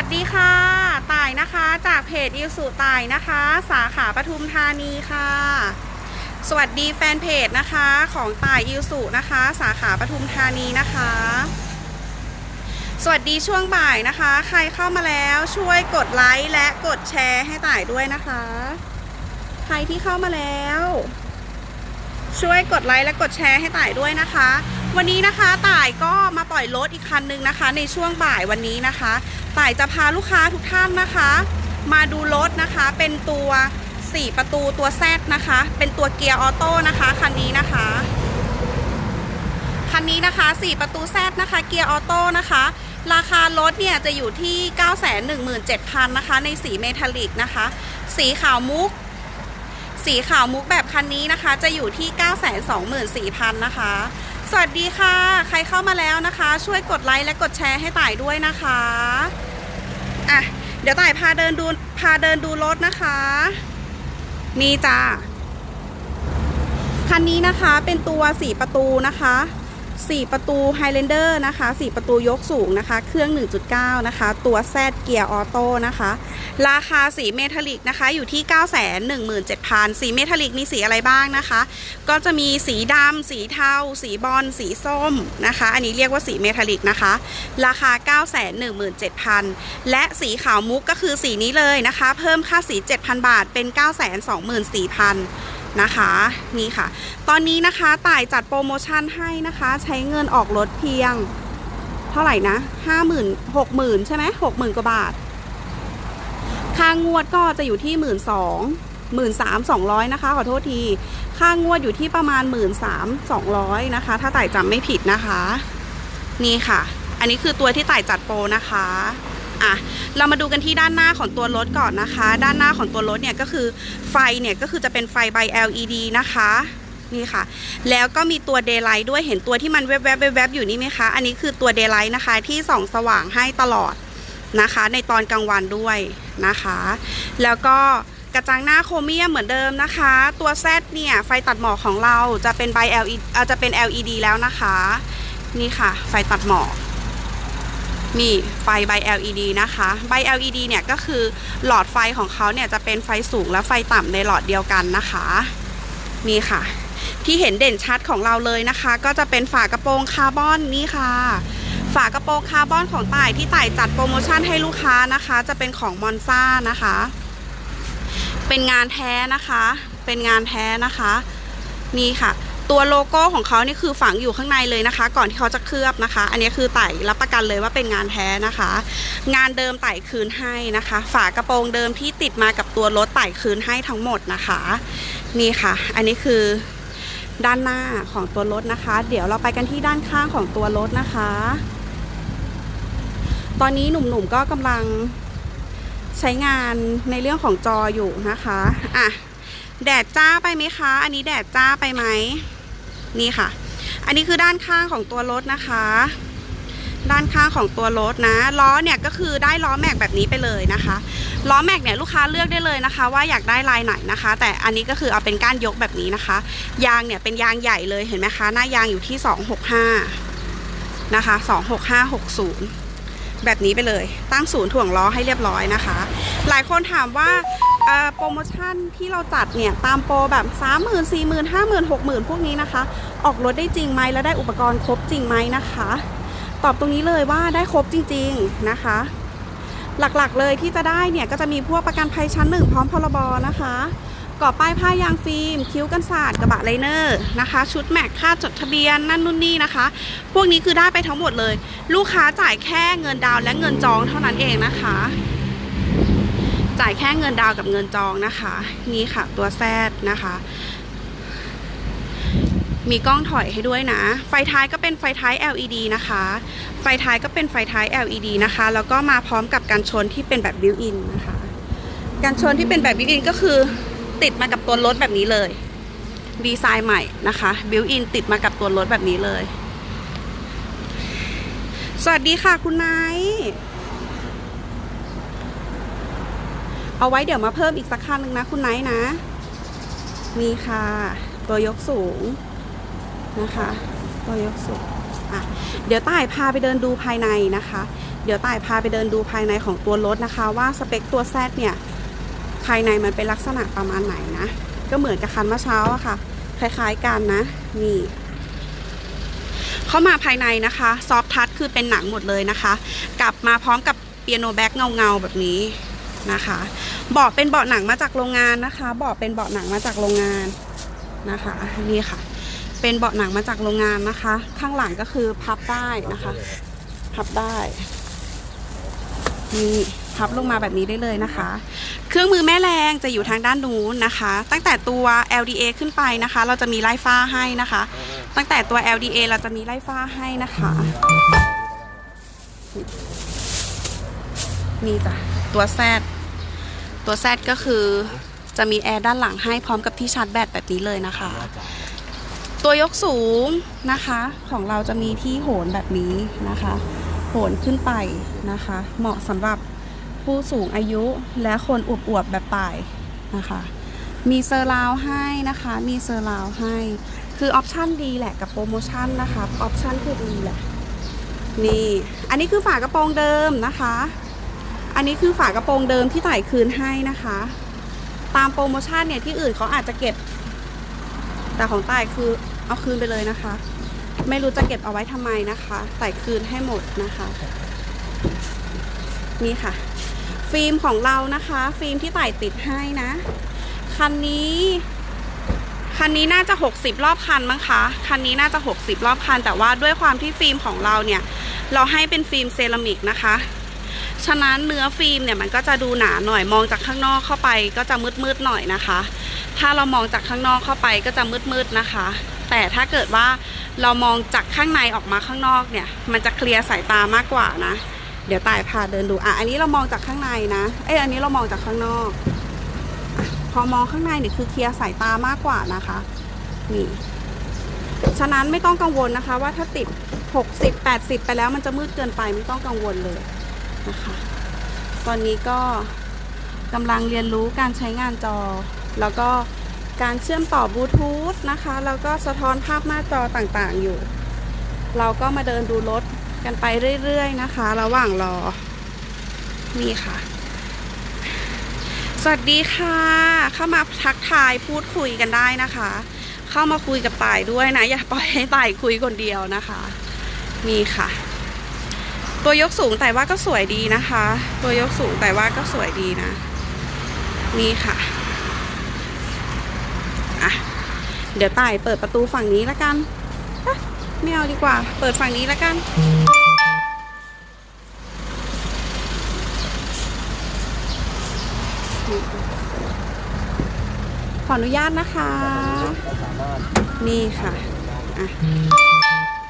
วัสดีค่ะ ต่ายนะคะจากเพจอิวสุต่ายนะคะ สาขาปทุมธานีค่ะ สวัสดีแฟนเพจนะคะของต่ายอิวสุนะคะ สาขาปทุมธานีนะคะ สวัสดีช่วงบ่ายนะคะ ใครเข้ามาแล้วช่วยกดไลค์และกดแชร์ให้ต่ายด้วยนะคะ ใครที่เข้ามาแล้ว ช่วยกดไลค์และกดแชร์ให้ต่ายด้วยนะคะ วันนี้นะคะต่ายก็มาปล่อยรถอีกคันหนึ่งนะคะ ในช่วงบ่ายวันนี้นะคะต่ายจะพาลูกค้าทุกท่านนะคะ มาดูรถนะคะเป็นตัว 4 ประตูตัวแซดนะคะ เป็นตัวเกียร์ออโต้นะคะคันนี้นะคะคันนี้นะคะ 4 ประตูแซดนะคะเกียร์ออโต้นะคะราคารถเนี่ยจะอยู่ที่ 917,000นะคะ ในสีเมทัลลิกนะคะ สีขาวมุก สีขาวมุกแบบคันนี้นะคะ จะอยู่ที่ 924,000นะคะ สวัสดีค่ะ ใครเข้ามาแล้วนะคะ ช่วยกดไลค์และกดแชร์ให้ต่ายด้วยนะคะอะเดี๋ยวต่ายพาเดินดูพาเดินดูรถนะคะ นี่จ้าคันนี้นะคะเป็นตัวสี่ประตูนะคะ 4 ประตู Highlander นะคะ 4 ประตูยกสูงนะคะ เครื่อง 1.9 นะคะ ตัว Z เกียร์ออโต้นะคะ ราคาสีเมทัลลิกนะคะ อยู่ที่ 917,000 สีเมทัลลิกมีสีอะไรบ้างนะคะ ก็จะมีสีดำ สีเทา สีบอล สีส้มนะคะ อันนี้เรียกว่าสีเมทัลลิกนะคะ ราคา 917,000 และสีขาวมุกก็คือสีนี้เลยนะคะ เพิ่มค่าสี 7,000 บาท เป็น 924,000 นะคะ นี่ค่ะ ตอนนี้นะคะต่ายจัดโปรโมชั่นให้นะคะ ใช้เงินออกรถเพียง เท่าไหร่นะห้าหมื่นหกหมื่นใช่ไหมหกหมื่นกว่าบาท ค่างวดก็จะอยู่ที่หมื่นสองหมื่นสามสองร้อยนะคะขอโทษที ค่างวดอยู่ที่ประมาณหมื่นสามสองร้อยนะคะ ถ้าต่ายจำไม่ผิดนะคะ นี่ค่ะ อันนี้คือตัวที่ต่ายจัดโปรนะคะ อะเรามาดูกันที่ด้านหน้าของตัวรถก่อนนะคะ ด้านหน้าของตัวรถเนี่ยก็คือไฟเนี่ยก็คือจะเป็นไฟใบ LED นะคะนี่ค่ะ แล้วก็มีตัว daylight ด้วยเห็นตัวที่มันแวบๆแวบๆอยู่นี่ไหมคะ อันนี้คือตัว daylight นะคะที่ส่องสว่างให้ตลอดนะคะ ในตอนกลางวันด้วยนะคะ แล้วก็กระจังหน้าโครเมียมเหมือนเดิมนะคะ ตัว Z เนี่ยไฟตัดหมอกของเราจะเป็นใบ LED เอ่อจะเป็น LED แล้วนะคะ นี่ค่ะ ไฟตัดหมอก มีไฟใบ LED นะคะใบ LED เนี่ยก็คือหลอดไฟของเขาเนี่ยจะเป็นไฟสูงและไฟต่ำในหลอดเดียวกันนะคะนี่ค่ะ ที่เห็นเด่นชัดของเราเลยนะคะ ก็จะเป็นฝากระโปรงคาร์บอนนี่ค่ะฝากระโปรงคาร์บอนของต่ายที่ต่ายจัดโปรโมชั่นให้ลูกค้านะคะ จะเป็นของมอนซ่านะคะ เป็นงานแท้นะคะ เป็นงานแท้นะคะ นี่ค่ะ ตัวโลโก้ของเขานี่คือฝังอยู่ข้างในเลยนะคะ ก่อนที่เขาจะเคลือบนะคะ อันนี้คือไต่รับประกันเลยว่าเป็นงานแท้นะคะ งานเดิมไต่คืนให้นะคะ ฝากระโปรงเดิมที่ติดมากับตัวรถไต่คืนให้ทั้งหมดนะคะ นี่ค่ะ อันนี้คือด้านหน้าของตัวรถนะคะ เดี๋ยวเราไปกันที่ด้านข้างของตัวรถนะคะ ตอนนี้หนุ่มๆก็กำลังใช้งานในเรื่องของจออยู่นะคะ อะ แดดจ้าไปไหมคะ อันนี้แดดจ้าไปไหม นี่ค่ะ อันนี้คือด้านข้างของตัวรถนะคะ ด้านข้างของตัวรถนะ ล้อเนี่ยก็คือได้ล้อแม็กแบบนี้ไปเลยนะคะ ล้อแม็กเนี่ยลูกค้าเลือกได้เลยนะคะ ว่าอยากได้ลายไหนนะคะ แต่อันนี้ก็คือเอาเป็นก้านยกแบบนี้นะคะ ยางเนี่ยเป็นยางใหญ่เลยเห็นไหมคะ หน้ายางอยู่ที่ 265 นะคะ 26560 แบบนี้ไปเลย ตั้งศูนย์ถ่วงล้อให้เรียบร้อยนะคะ หลายคนถามว่าโปรโมชั่นที่เราจัดเนี่ย ตามโปรแบบ 3 0 0 0 0 4 0 0 0 0 5 0 0 0 0 6 0 0 0 พวกนี้นะคะ ออกรถได้จริงไหมแล้วได้อุปกรณ์ครบจริงไหมนะคะ ตอบตรงนี้เลยว่าได้ครบจริง ๆนะคะ หลักๆเลยที่จะได้เนี่ยก็จะมีพวกประกันภัยชั้นหนึ่งพร้อมพรบนะคะ ก่อป้ายผ้ายางฟิล์ม คิ้วกันศาสตร์กระบะไลเนอร์นะคะ ชุดแม็กค่าจดทะเบียนนั่นนู่นนี่นะคะ พวกนี้คือได้ไปทั้งหมดเลย ลูกค้าจ่ายแค่เงินดาวและเงินจองเท่านั้นเองนะคะ จ่ายแค่เงินดาวกับเงินจองนะคะ นี่ค่ะตัวแซดนะคะ มีกล้องถอยให้ด้วยนะ ไฟท้ายก็เป็นไฟท้าย LED นะคะ ไฟท้ายก็เป็นไฟท้าย LED นะคะ แล้วก็มาพร้อมกับการชนที่เป็นแบบบิวอินนะคะการชนที่เป็นแบบบิวอินก็คือ ติดมากับตัวรถแบบนี้เลย ดีไซน์ใหม่นะคะบิวอินติดมากับตัวรถแบบนี้เลย สวัสดีค่ะคุณนายเอาไว้เดี๋ยวมาเพิ่มอีกสักคันหนึ่งนะคุณไนท์นะ นี่ค่ะ ตัวยกสูงนะคะ ตัวยกสูงอะเดี๋ยวต้ายพาไปเดินดูภายในนะคะ เดี๋ยวต่ายพาไปเดินดูภายในของตัวรถนะคะ ว่าสเปคตัวแซดเนี่ย ภายในมันเป็นลักษณะประมาณไหนนะ ก็เหมือนกับคันเมื่อเช้าอะค่ะ คล้ายๆกันนะ นี่เข้ามาภายในนะคะ ซอฟทัชคือเป็นหนังหมดเลยนะคะ กลับมาพร้อมกับเปียโนแบ็กเงาๆแบบนี้นะคะเบาะเป็นเบาะหนังมาจากโรงงานนะคะเบาะเป็นเบาะหนังมาจากโรงงานนะคะนี่ค่ะ เป็นเบาะหนังมาจากโรงงานนะคะ ข้างหลังก็คือพับได้นะคะ พับได้นี่ พับลงมาแบบนี้ได้เลยนะคะ เครื่องมือแม่แรงจะอยู่ทางด้านนู้นนะคะ ตั้งแต่ตัว LDA ขึ้นไปนะคะ เราจะมีไล่ฟ้าให้นะคะ ตั้งแต่ตัว LDA เราจะมีไล่ฟ้าให้นะคะ นี่จ้ะตัว Z ตัว Z ก็คือจะมีแอร์ด้านหลังให้พร้อมกับที่ชาร์จแบตแบบนี้เลยนะคะ ตัวยกสูงนะคะ ของเราจะมีที่โหนแบบนี้นะคะ โหนขึ้นไปนะคะ เหมาะสำหรับ ผู้สูงอายุและคนอวบๆแบบป่ายนะคะ มีเซอร์ราวให้นะคะ มีเซอร์ราวให้ คือออปชั่นดีแหละกับโปรโมชั่นนะคะ ออปชั่นคือดีแหละ นี่ อันนี้คือฝากระโปรงเดิมนะคะ อันนี้คือฝากระโปรงเดิมที่ต่ายคืนให้นะคะ ตามโปรโมชั่นเนี่ยที่อื่นเขาอาจจะเก็บ แต่ของต่ายคือเอาคืนไปเลยนะคะ ไม่รู้จะเก็บเอาไว้ทำไมนะคะต่คืนให้หมดนะคะ นี่ค่ะ ฟิล์มของเรานะคะ ฟิล์มที่ต่ายติดให้นะ คันนี้คันนี้น่าจะ 60 รอบคันมั้งคะ คันนี้น่าจะ 60 รอบคัน แต่ว่าด้วยความที่ฟิล์มของเราเนี่ย เราให้เป็นฟิล์มเซรามิกนะคะ ฉะนั้นเนื้อฟิล์มเนี่ยมันก็จะดูหนาหน่อย มองจากข้างนอกเข้าไปก็จะมืดๆหน่อยนะคะ ถ้าเรามองจากข้างนอกเข้าไปก็จะมืดๆนะคะ แต่ถ้าเกิดว่าเรามองจากข้างในออกมาข้างนอกเนี่ย มันจะเคลียร์สายตามากกว่านะ เดี๋ยวตายพาเดินดูอะอันนี้เรามองจากข้างในนะเอ้ยอันนี้เรามองจากข้างนอกพอมองข้างในเนี่ยคือเคลียร์สายตามากกว่านะคะนี่ฉะนั้นไม่ต้องกังวลนะคะ ว่าถ้าติด 60 80 ไปแล้วมันจะมืดเกินไปไม่ต้องกังวลเลยนะคะ ตอนนี้ก็กำลังเรียนรู้การใช้งานจอ แล้วก็การเชื่อมต่อบลูทูธนะคะ แล้วก็สะท้อนภาพหน้าจอต่างๆอยู่ เราก็มาเดินดูรถ กันไปเรื่อยๆนะคะ ระหว่างรอ นี่ค่ะ สวัสดีค่ะ เข้ามาทักทายพูดคุยกันได้นะคะ เข้ามาคุยกับต่ายด้วยนะ อย่าปล่อยให้ต่ายคุยคนเดียวนะคะนี่ค่ะ ตัวยกสูงแต่ว่าก็สวยดีนะคะ ตัวยกสูงแต่ว่าก็สวยดีนะ นี่ค่ะอะเดี๋ยวต่ายเปิดประตูฝั่งนี้แล้วกันไม่เอาดีกว่า เปิดฝั่งนี้แล้วกัน ขออนุญาตนะคะ นี่ค่ะอะ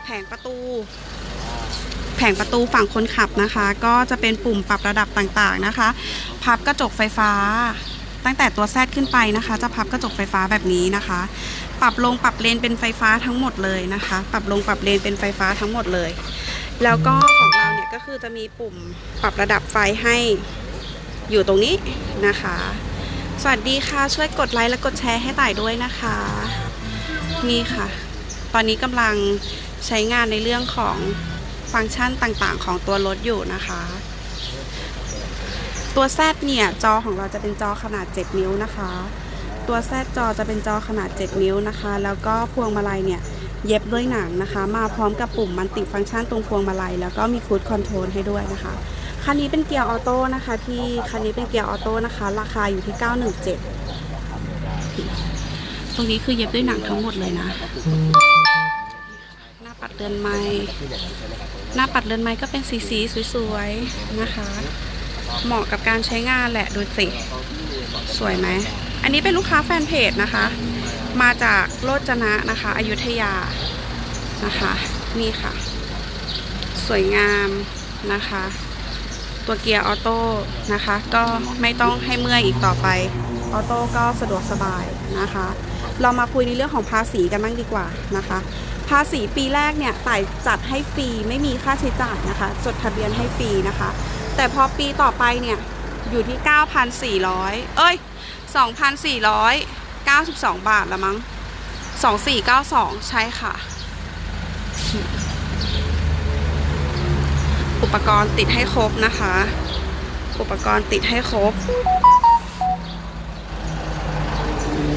แผงประตู แผงประตูฝั่งคนขับนะคะ ก็จะเป็นปุ่มปรับระดับต่างๆนะคะ พับกระจกไฟฟ้า ตั้งแต่ตัวแซดขึ้นไปนะคะ จะพับกระจกไฟฟ้าแบบนี้นะคะ ปรับลงปรับเลนเป็นไฟฟ้าทั้งหมดเลยนะคะ ปรับลงปรับเลนเป็นไฟฟ้าทั้งหมดเลย แล้วก็ของเราเนี่ยก็คือจะมีปุ่มปรับระดับไฟให้ อยู่ตรงนี้นะคะ สวัสดีค่ะช่วยกดไลค์และกดแชร์ให้ต่ายด้วยนะคะ นี่ค่ะ ตอนนี้กำลังใช้งานในเรื่องของฟังก์ชันต่างๆ ของตัวรถอยู่นะคะ ตัว Z เนี่ยจอของเราจะเป็นจอขนาด 7 นิ้วนะคะ ตัว Z จอจะเป็นจอขนาด 7 นิ้วนะคะ แล้วก็พวงมาลัยเนี่ยเย็บด้วยหนังนะคะ มาพร้อมกับปุ่มมันติฟังก์ชันตรงพวงมาลัย แล้วก็มีคูดคอนโทรลให้ด้วยนะคะ คันนี้เป็นเกียร์ออโต้นะคะพี่คันนี้เป็นเกียร์ออโต้นะคะ ราคาอยู่ที่ 917 ตรงนี้คือเย็บด้วยหนังทั้งหมดเลยนะ หน้าปัดเรือนไม้ หน้าปัดเรือนไม้ก็เป็นสีสีสวยๆนะคะ เหมาะกับการใช้งานแหละดูสิ สวยไหม อันนี้เป็นลูกค้าแฟนเพจนะคะ มาจากโรจนะนะคะอยุธยานะคะ นี่ค่ะ สวยงามนะคะ ตัวเกียร์ออโต้นะคะ ก็ไม่ต้องให้เมื่อยอีกต่อไป ออโต้ก็สะดวกสบายนะคะ เรามาคุยในเรื่องของภาษีกันบ้างดีกว่านะคะ ภาษีปีแรกเนี่ยต่ายจัดให้ฟรีไม่มีค่าใช้จ่ายนะคะ จดทะเบียนให้ฟรีนะคะ แต่พอปีต่อไปเนี่ยอยู่ที่ 9,400 เอ้ย 2,492 บาทละมั้ง 2492 ใช่ค่ะ อุปกรณ์ติดให้ครบนะคะ อุปกรณ์ติดให้ครบ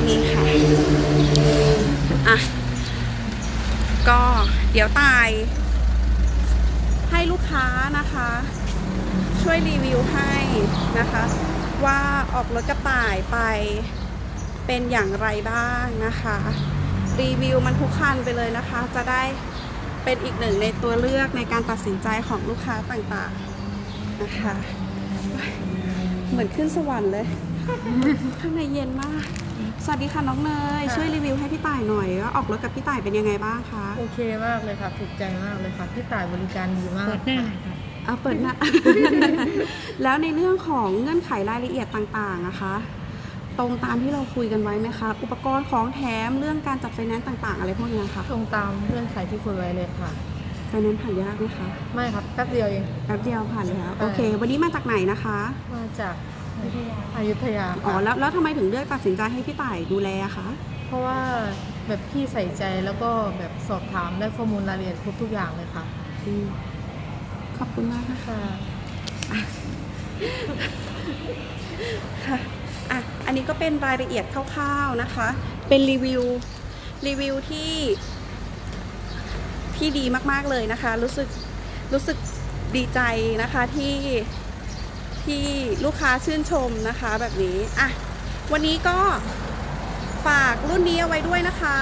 นี่ค่ะ อะ ก็เดี๋ยวตาย ให้ลูกค้านะคะ ช่วยรีวิวให้นะคะ ว่าออกรถกระต่ายไปเป็นอย่างไรบ้างนะคะ รีวิวมันทุกคันไปเลยนะคะ จะได้ เป็นอีกหนึ่งในตัวเลือกในการตัดสินใจของลูกค้าต่างๆนะคะ เหมือนขึ้นสวรรค์เลย ข้างในเย็นมาก สวัสดีค่ะน้องเนยค่ะช่วยรีวิวให้พี่ต่ายหน่อยว่าออกรถกับพี่ต่ายเป็นยังไงบ้างคะโอเคมากเลยค่ะถูกใจมากเลยค่ะพี่ต่ายบริการดีมากเปิดหน้าค่ะเอาเปิดหน้า แล้วในเรื่องของเงื่อนไขรายละเอียดต่างๆนะคะ ตรงตามที่เราคุยกันไว้ไหมคะ อุปกรณ์ของแถมเรื่องการจัดไฟแนนซ์ต่าง ๆ อะไรพวกเนี้ยค่ะตรงตามเงื่อนไขที่คุยไว้เลยค่ะ ไฟแนนซ์ผ่านยากไหมคะไม่ครับแป๊บเดียวเอง แป๊บเดียวผ่านแล้วใช่โอเค วันนี้มาจากไหนนะคะ มาจากอยุธยาอ๋อค่ะแล้วแล้วทำไมถึงเลือกตัดสินใจให้พี่ต่ายดูแลอะคะ เพราะว่าแบบพี่ใส่ใจแล้วก็แบบสอบถามได้ข้อมูลรายละเอียดครบทุกอย่างเลยค่ะอืมขอบคุณมากนะคะค่ะค่ะอะ อันนี้ก็เป็นรายละเอียดคร่าวๆนะคะ เป็นรีวิวรีวิวที่ที่ดีมากๆเลยนะคะ รู้สึกรู้สึกดีใจนะคะที่ที่ลูกค้าชื่นชมนะคะแบบนี้อะวันนี้ก็ฝากรุ่นนี้เอาไว้ด้วยนะคะ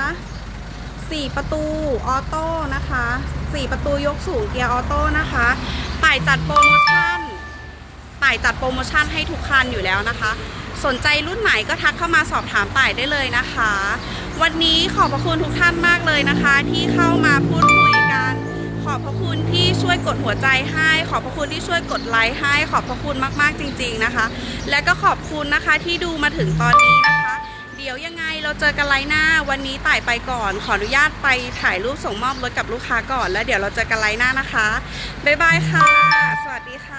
4 ประตูออโต้นะคะ 4 ประตูยกสูงเกียร์ออโต้นะคะต่ายจัดโปรโมชั่นต่ายจัดโปรโมชั่นให้ทุกคันอยู่แล้วนะคะ สนใจรุ่นไหนก็ทักเข้ามาสอบถามต่ายได้เลยนะคะ วันนี้ขอบพระคุณทุกท่านมากเลยนะคะ ที่เข้ามาพูดคุยกัน ขอบพระคุณที่ช่วยกดหัวใจให้ ขอบพระคุณที่ช่วยกดไลค์ให้ ขอบพระคุณมากๆจริง ๆนะคะ และก็ขอบคุณนะคะที่ดูมาถึงตอนนี้นะคะ เดี๋ยวยังไงเราเจอกันไลน์หน้า วันนี้ต่ายไปก่อน ขออนุญาตไปถ่ายรูปส่งมอบรถกับลูกค้าก่อน แล้วเดี๋ยวเราเจอกันไลน์หน้านะคะบ๊ายบายค่ะ สวัสดีค่ะ